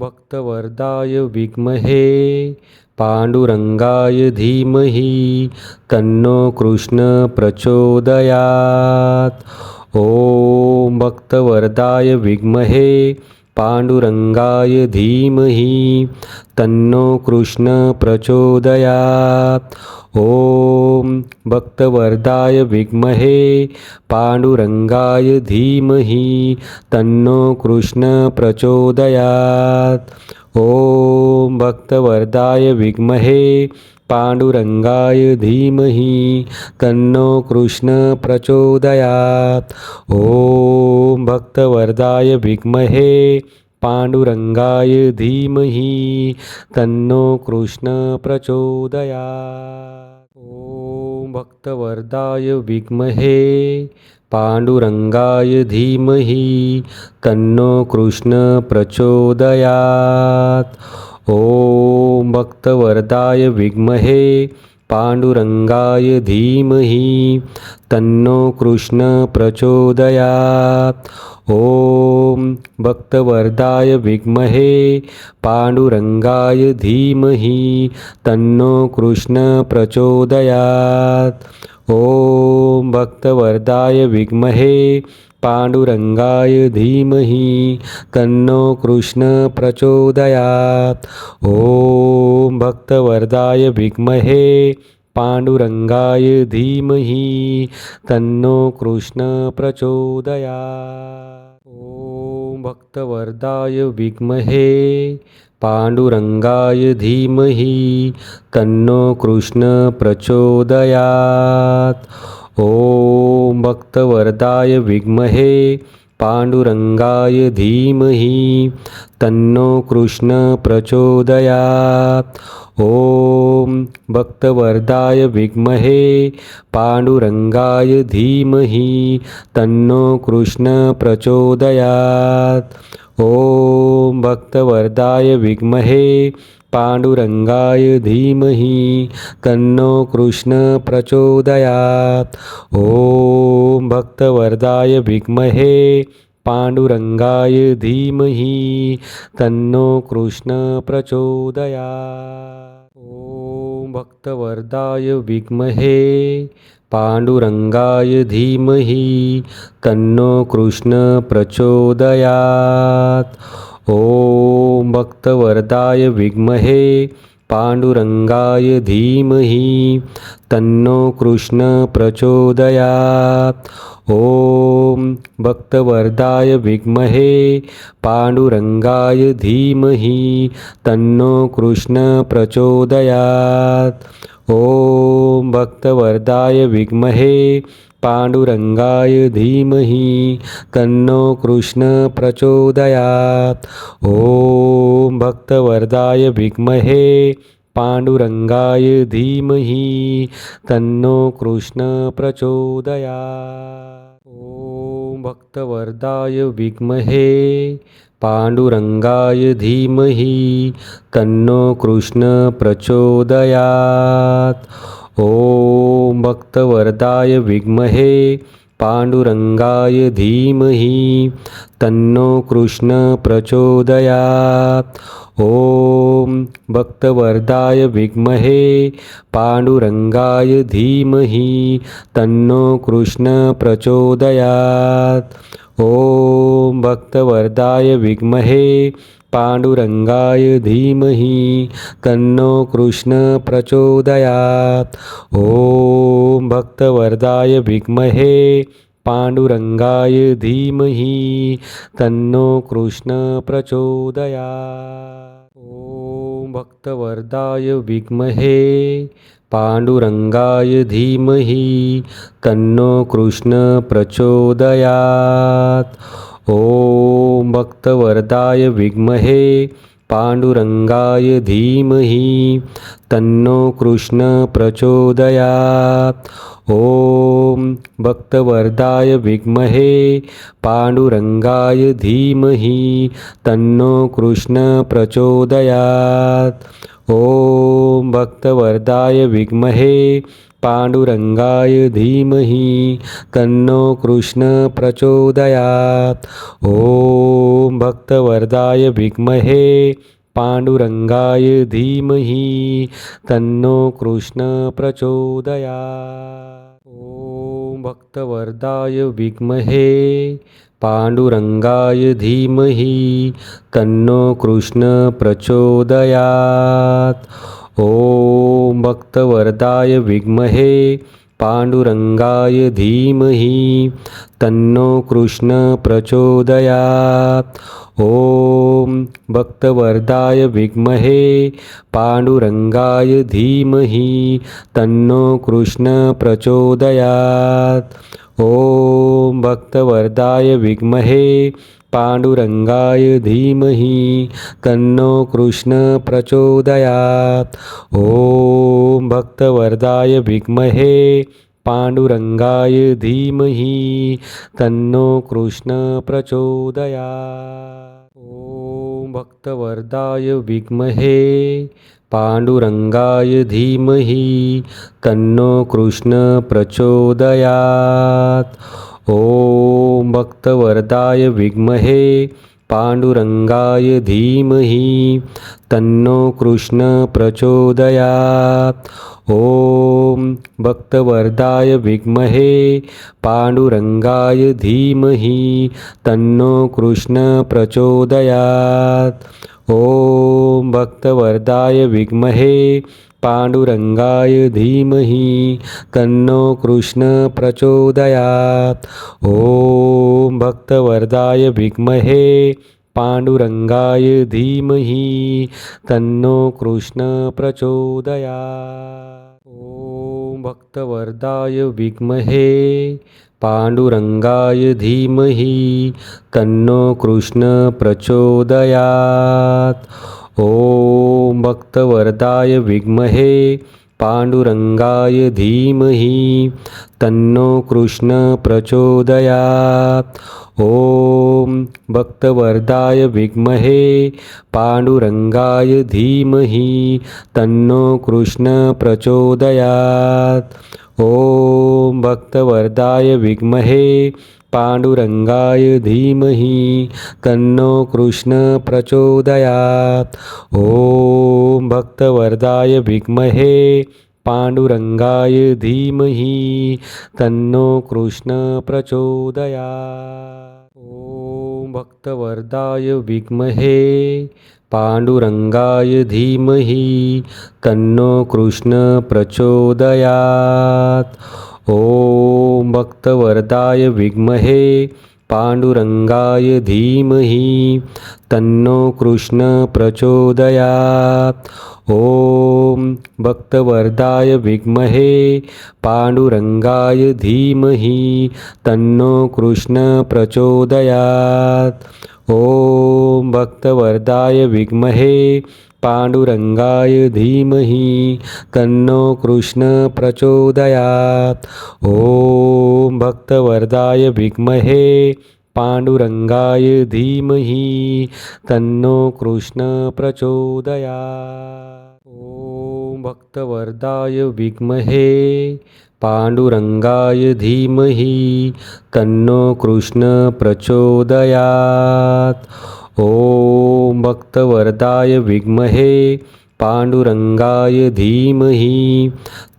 भक्तवरदाय विद्महे पांडुरंगाय धीमहि तन्नो कृष्ण प्रचोदयात्। ॐ भक्तवरदाय विद्महे पांडुरंगाय धीमहि तन्नो कृष्ण प्रचोदयात्। ॐ भक्तवरदाय विद्महे पांडुरंगाय धीमहि तन्नो कृष्ण प्रचोदयात्। ॐ भक्तवरदाय विद्महे पांडुरंगाय धीमहि तन्नो कृष्ण प्रचोदयात्। ॐ भक्तवरदाय विद्महे पांडुरंगाय धीमहि तन्नो कृष्ण प्रचोदयात् ॐ भक्तवरदाय विद्महे पांडुरंगाय धीमहि तन्नो कृष्ण प्रचोदयात्। ॐ भक्तवरदाय विद्महे पांडुरंगाय धीमहि तन्नो कृष्ण प्रचोदयात्। ॐ भक्तवरदाय विद्महे पांडुरंगाय धीमहि तन्नो कृष्ण प्रचोदयात्। ॐ भक्तवरदाय विद्महे पांडुरंगाय धीमहि तन्नो कृष्ण प्रचोदयात्। ॐ भक्तवरदाय विद्महे पांडुरंगाय धीमहि तन्नो कृष्ण प्रचोदयात् ओम भक्तवरदाय विद्महे पांडुरंगाय धीमहि तन्नो कृष्ण प्रचोदयात्। ॐ भक्तवरदाय विद्महे पांडुरंगाय धीमहि तन्नो कृष्ण प्रचोदयात् ॐ भक्तवरदाय विद्महे पांडुरंगाय धीमहि तन्नो कृष्ण प्रचोदयात्। ॐ भक्तवरदाय विद्महे पांडुरंगाय धीमहि तन्नो कृष्ण प्रचोदयात्। ॐ भक्तवरदाय विद्महे पांडुरंगाय धीमहि तन्नो कृष्ण प्रचोदयात्। ओम भक्तवरदाय विद्महे पांडुरंगाय धीमहि तन्नो कृष्ण प्रचोदयात्। ॐ भक्तवरदाय विद्महे पांडुरंगाय धीमहि तन्नो कृष्ण प्रचोदयात्। ॐ भक्तवरदाय विद्महे पांडुरंगाय धीमहि तन्नो कृष्ण प्रचोदयात्। ॐ भक्तवरदाय विद्महे पांडुरंगाय धीमहि तन्नो कृष्ण प्रचोदयात्। ॐ भक्तवरदाय विद्महे पांडुरंगाय धीमहि तन्नो कृष्ण प्रचोदयात। ओम भक्तवरदाय विद्महे पांडुरंगाय धीमहि तन्नो कृष्ण प्रचोदयात्। ॐ भक्तवरदाय विद्महे पांडुरंगाय धीमहि तन्नो कृष्ण प्रचोदयात्। ॐ भक्तवरदाय विद्महे पांडुरंगाय धीमहि तन्नो कृष्ण प्रचोदयात्। ॐ भक्तवरदाय विद्महे पांडुरंगाय धीमहि तन्नो कृष्ण प्रचोदयात्। ॐ भक्तवरदाय विद्महे पांडुरंगाय धीमहि तन्नो कृष्ण प्रचोदयात। ओम भक्तवरदाय विद्महे पांडुरंगाय धीमहि तन्नो कृष्ण प्रचोदयात्। ॐ भक्तवरदाय विद्महे पांडुरंगाय धीमहि तन्नो कृष्ण प्रचोदयात्। ॐ भक्तवरदाय विद्महे पांडुरंगाय धीमहि तन्नो कृष्ण प्रचोदयात्। ॐ भक्तवरदाय विद्महे पांडुरंगाय धीमहि तन्नो कृष्ण प्रचोदयात्। ॐ भक्तवरदाय विद्महे पांडुरंगाय धीमहि तन्नो कृष्ण प्रचोदयात। ओम भक्तवरदाय विद्महे पांडुरंगाय धीमहि तन्नो कृष्ण प्रचोदयात्। ॐ भक्तवरदाय विद्महे पांडुरंगाय धीमहि तन्नो कृष्ण प्रचोदयात्। ॐ भक्तवरदाय विद्महे पांडुरंगाय धीमहि तन्नो कृष्ण प्रचोदयात्। ॐ भक्तवरदाय विद्महे पांडुरंगाय धीमहि तन्नो कृष्ण प्रचोदयात्। ॐ भक्तवरदाय विद्महे पांडुरंगाय धीमहि तन्नो कृष्ण प्रचोदयात। ओम भक्तवरदाय विद्महे पांडुरंगाय धीमहि तन्नो कृष्ण प्रचोदयात्। ॐ भक्तवरदाय विद्महे पांडुरंगाय धीमहि तन्नो कृष्ण प्रचोदयात्। ॐ भक्तवरदाय विद्महे पांडुरंगाय धीमहि तन्नो कृष्ण प्रचोदयात्। ॐ भक्तवरदाय विद्महे पांडुरंगाय धीमहि तन्नो कृष्ण प्रचोदयात्। ॐ भक्तवरदाय विद्महे पांडुरंगाय धीमहि तन्नो कृष्ण प्रचोदयात। ओम भक्तवरदाय विद्महे पांडुरंगाय धीमहि तन्नो कृष्ण प्रचोदयात्। ॐ भक्तवरदाय विद्महे पांडुरंगाय धीमहि तन्नो कृष्ण प्रचोदयात्। ॐ भक्तवरदाय विद्महे पांडुरंगाय धीमहि तन्नो कृष्ण प्रचोदयात्। ॐ भक्तवरदाय विद्महे पांडुरंगाय धीमहि तन्नो कृष्ण प्रचोदयात्। ॐ भक्तवरदाय विद्महे पांडुरंगाय धीमहि तन्नो कृष्ण प्रचोदयात। ओम भक्तवरदाय विद्महे पांडुरंगाय धीमहि तन्नो कृष्ण प्रचोदयात्। ॐ भक्तवरदाय विद्महे पांडुरंगाय धीमहि तन्नो कृष्ण प्रचोदयात्। ॐ भक्तवरदाय विद्महे पांडुरंगाय धीमहि तन्नो कृष्ण प्रचोदयात्। ॐ भक्तवरदाय विद्महे पांडुरंगाय धीमहि तन्नो कृष्ण प्रचोदयात्। ॐ भक्तवरदाय विद्महे पांडुरंगाय धीमहि तन्नो कृष्ण प्रचोदयात्। ओम भक्तवरदाय विद्महे पांडुरंगाय धीमहि तन्नो कृष्ण प्रचोदयात्। ॐ भक्तवरदाय विद्महे पांडुरंगाय धीमहि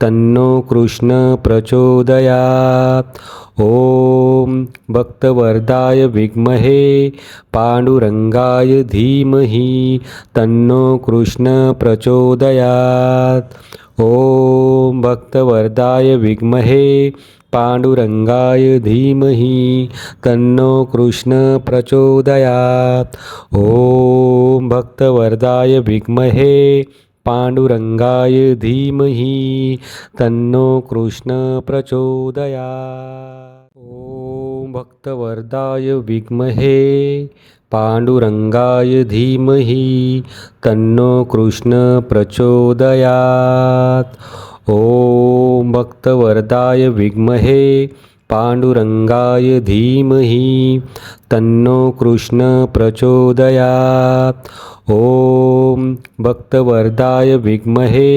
तन्नो कृष्ण प्रचोदयात्। ॐ भक्तवरदाय विद्महे पांडुरंगाय धीमहि तन्नो कृष्ण प्रचोदयात्। ॐ भक्तवरदाय विद्महे पांडुरंगाय धीमहि तन्नो कृष्ण प्रचोदयात्। ॐ भक्तवरदाय विद्महे पांडुरंगाय धीमहि तन्नो कृष्ण प्रचोदयात्। ओम भक्तवरदाय विद्महे पांडुरंगाय धीमहि तन्नो कृष्ण प्रचोदयात्। ॐ भक्तवरदाय विद्महे पाण्डुरङ्गाय धीमहि तन्नो कृष्ण प्रचोदयात्। ॐ भक्तवरदाय विद्महे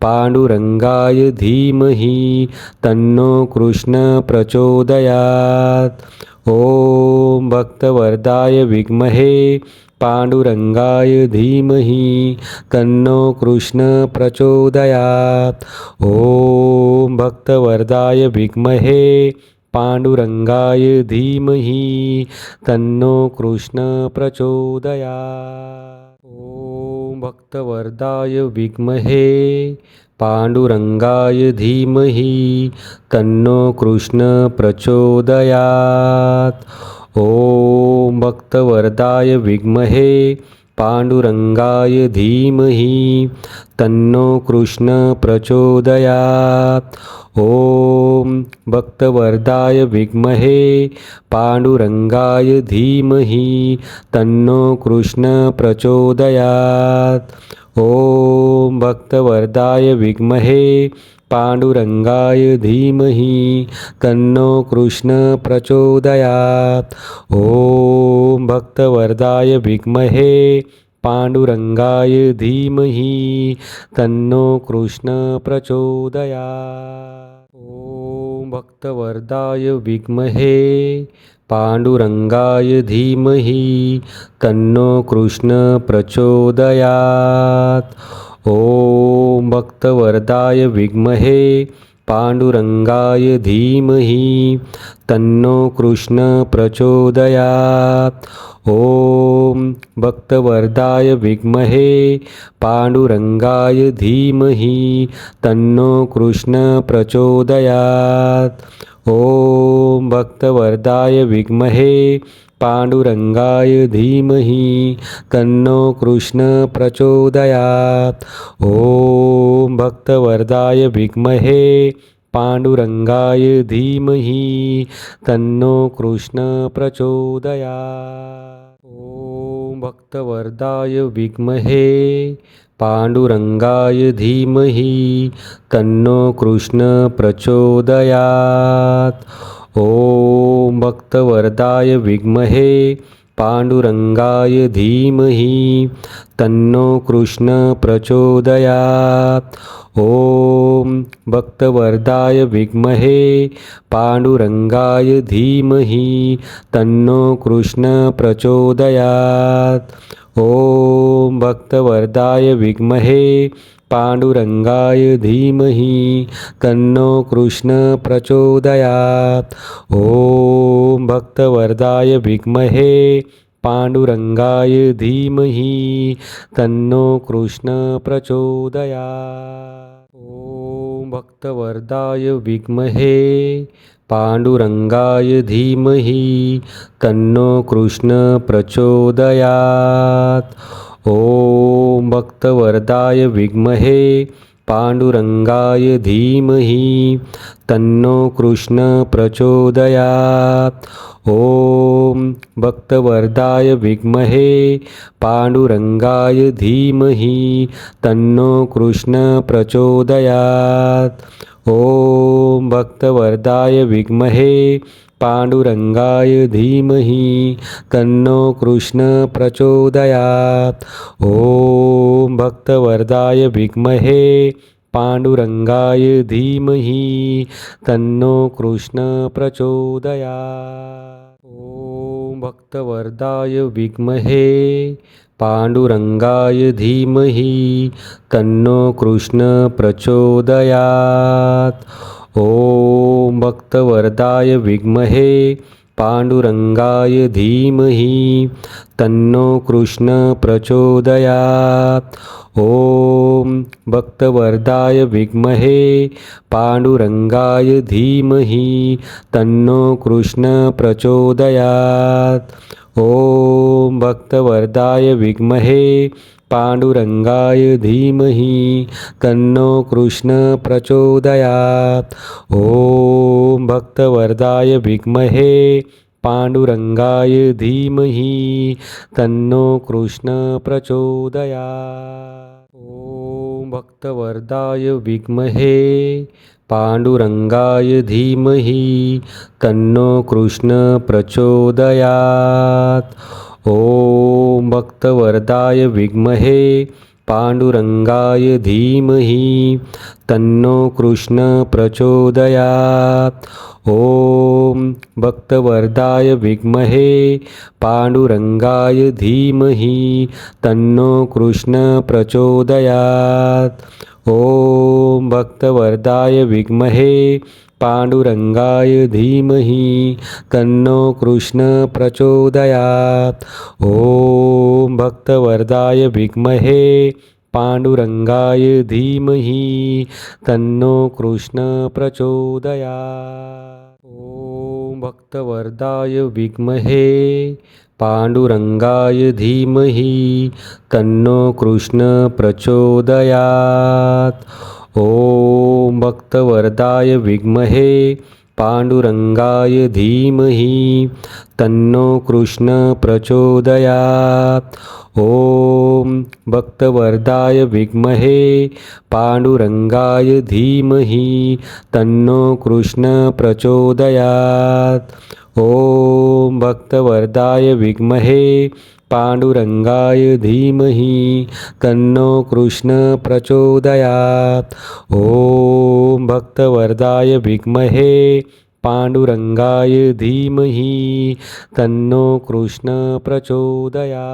पाण्डुरङ्गाय धीमहि तन्नो कृष्ण प्रचोदयात्। ॐ भक्तवरदाय विद्महे पांडुरंगाय धीमहि तन्नो कृष्ण प्रचोदयात्। ॐ भक्तवरदाय विद्महे पांडुरंगाय धीमहि तन्नो कृष्ण प्रचोदयात। ओम भक्तवरदाय विद्महे पांडुरंगाय धीमहि तन्नो कृष्ण प्रचोदयात्। ॐ भक्तवरदाय विद्महे पाण्डुरङ्गाय धीमहि तन्नो कृष्ण प्रचोदयात्। ॐ भक्तवरदाय विद्महे पाण्डुरङ्गाय धीमहि तन्नो कृष्ण प्रचोदयात्। ॐ भक्तवरदाय विद्महे पांडुरंगाय धीमहि तन्नो कृष्ण प्रचोदयात्। ॐ भक्तवरदाय विद्महे पांडुरंगाय धीमहि तन्नो कृष्ण प्रचोदयात। ओम भक्तवरदाय विद्महे पांडुरंगाय धीमहि तन्नो कृष्ण प्रचोदयात्। ॐ भक्तवरदाय विद्महे पांडुरंगाय धीमहि तन्नो कृष्ण प्रचोदयात्। ॐ भक्तवरदाय विद्महे पांडुरंगाय धीमहि तन्नो कृष्ण प्रचोदयात्। ॐ भक्तवरदाय विद्महे पांडुरंगाय धीमहि तन्नो कृष्ण प्रचोदयात्। ॐ भक्तवरदाय विद्महे पांडुरंगाय धीमहि तन्नो कृष्ण प्रचोदयात। ओम भक्तवरदाय विद्महे पांडुरंगाय धीमहि तन्नो कृष्ण प्रचोदयात्। ॐ भक्तवरदाय विद्महे पांडुरंगाय धीमहि तन्नो कृष्ण प्रचोदयात्। ॐ भक्तवरदाय विद्महे पांडुरंगाय धीमहि तन्नो कृष्ण प्रचोदयात्। ॐ भक्तवरदाय विद्महे पांडुरंगाय धीमहि तन्नो कृष्ण प्रचोदयात्। ॐ भक्तवरदाय विद्महे पांडुरंगाय धीमहि तन्नो कृष्ण प्रचोदयात। ओम भक्तवरदाय विद्महे पांडुरंगाय धीमहि तन्नो कृष्ण प्रचोदयात्। ॐ भक्तवरदाय विद्महे पांडुरंगाय धीमहि तन्नो कृष्ण प्रचोदयात्। ॐ भक्तवरदाय विद्महे पांडुरंगाय धीमहि तन्नो कृष्ण प्रचोदयात्। ॐ भक्तवरदाय विद्महे पांडुरंगाय धीमहि तन्नो कृष्ण प्रचोदयात्। ॐ भक्तवरदाय विद्महे पांडुरंगाय धीमहि तन्नो कृष्ण प्रचोदयात्। ओम भक्तवरदाय विद्महे पांडुरंगाय धीमहि तन्नो कृष्ण प्रचोदयात्। ॐ भक्तवरदाय विद्महे पांडुरंगाय धीमहि तन्नो कृष्ण प्रचोदयात्। ॐ भक्तवरदाय विद्महे पांडुरंगाय धीमहि तन्नो कृष्ण प्रचोदयात्। ॐ भक्तवरदाय विद्महे पांडुरंगाय धीमहि तन्नो कृष्ण प्रचोदयात्। ॐ भक्तवरदाय विद्महे पांडुरंगाय धीमहि तन्नो कृष्ण प्रचोदयात। ओम भक्तवरदाय विद्महे पांडुरंगाय धीमहि तन्नो कृष्ण प्रचोदयात। ॐ भक्तवरदाय विद्महे पांडुरंगाय धीमहि तन्नो कृष्ण प्रचोदयात। ॐ भक्तवरदाय विद्महे पांडुरंगाय धीमहि तन्नो कृष्ण प्रचोदयात। ॐ भक्तवरदाय विद्महे पांडुरंगाय धीमहि तन्नो कृष्ण प्रचोदयात। ॐ भक्तवरदाय विद्महे पांडुरंगाय धीमहि तन्नो कृष्ण प्रचोदयात। ओम भक्तवरदाय विद्महे पांडुरंगाय धीमहि तन्नो कृष्ण प्रचोदयात। ॐ भक्तवरदाय विद्महे पांडुरंगाय धीमहि तन्नो कृष्ण प्रचोदयात। ॐ भक्तवरदाय विद्महे पांडुरंगाय धीमहि तन्नो कृष्ण प्रचोदयात। ॐ भक्तवरदाय विद्महे पांडुरंगाय धीमहि तन्नो कृष्ण प्रचोदयात। ॐ भक्तवरदाय विद्महे पांडुरंगाय धीमहि तन्नो कृष्ण प्रचोदया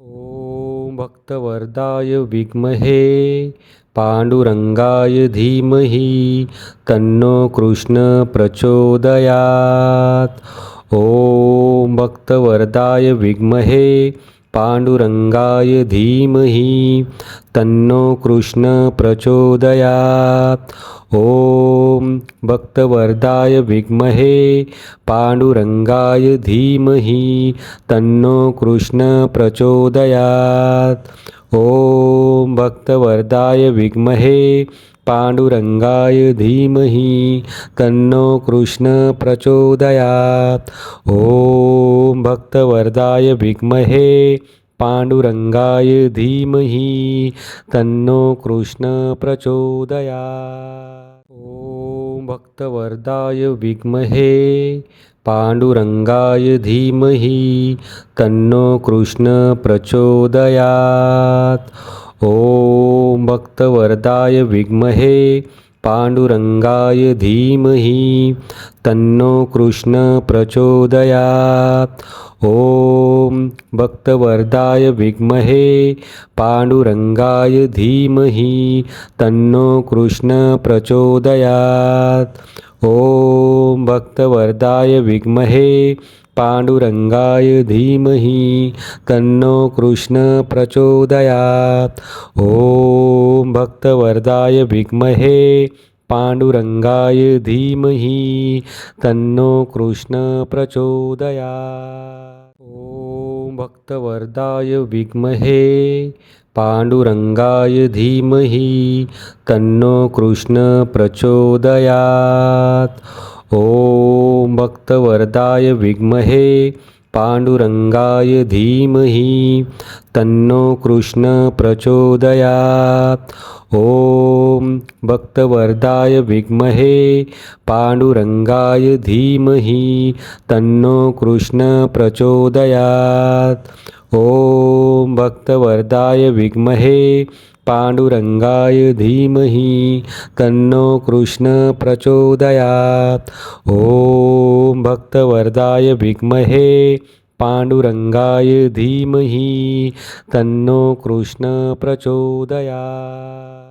ओम भक्तवरदाय विद्महे पांडुरंगाय धीमहि तन्नो कृष्ण प्रचोदयात। ओम भक्तवरदाय विद्महे पांडुरंगाय धीमहि तन्नो कृष्ण प्रचोदयात् ॐ भक्तवरदाय विद्महे पांडुरंगाय धीमहि तन्नो कृष्ण प्रचोदयात्। ॐ भक्तवरदाय विद्महे पांडुरंगाय धीमहि तन्नो कृष्ण प्रचोदयात। ॐ भक्तवरदाय विद्महे पांडुरंगाय धीमहि तन्नो कृष्ण प्रचोदयात। ओम भक्तवरदाय विद्महे पांडुरंगाय धीमहि तन्नो कृष्ण प्रचोदयात। ॐ भक्तवरदाय विद्महे पांडुरंगाय धीमहि तन्नो कृष्ण प्रचोदयात। ॐ भक्तवरदाय विद्महे पांडुरंगाय धीमहि तन्नो कृष्ण प्रचोदयात। ॐ भक्तवरदाय विद्महे पांडुरंगाय धीमहि तन्नो कृष्ण प्रचोदयात। ॐ भक्तवरदाय विद्महे पांडुरंगाय धीमहि तन्नो कृष्ण प्रचोदयात। ओम भक्तवरदाय विद्महे पांडुरंगाय धीमहि तन्नो कृष्ण प्रचोदयात। ॐ भक्तवरदाय विद्महे पांडुरंगाय धीमहि तन्नो कृष्ण प्रचोदयात। ॐ भक्तवरदाय विद्महे पांडुरंगाय धीमहि तन्नो कृष्ण प्रचोदयात। ॐ भक्तवरदाय विद्महे पांडुरंगाय धीमहि तन्नो कृष्ण प्रचोदयात्। ॐ भक्तवरदाय विद्महे पांडुरंगाय धीमहि तन्नो कृष्ण प्रचोदयात।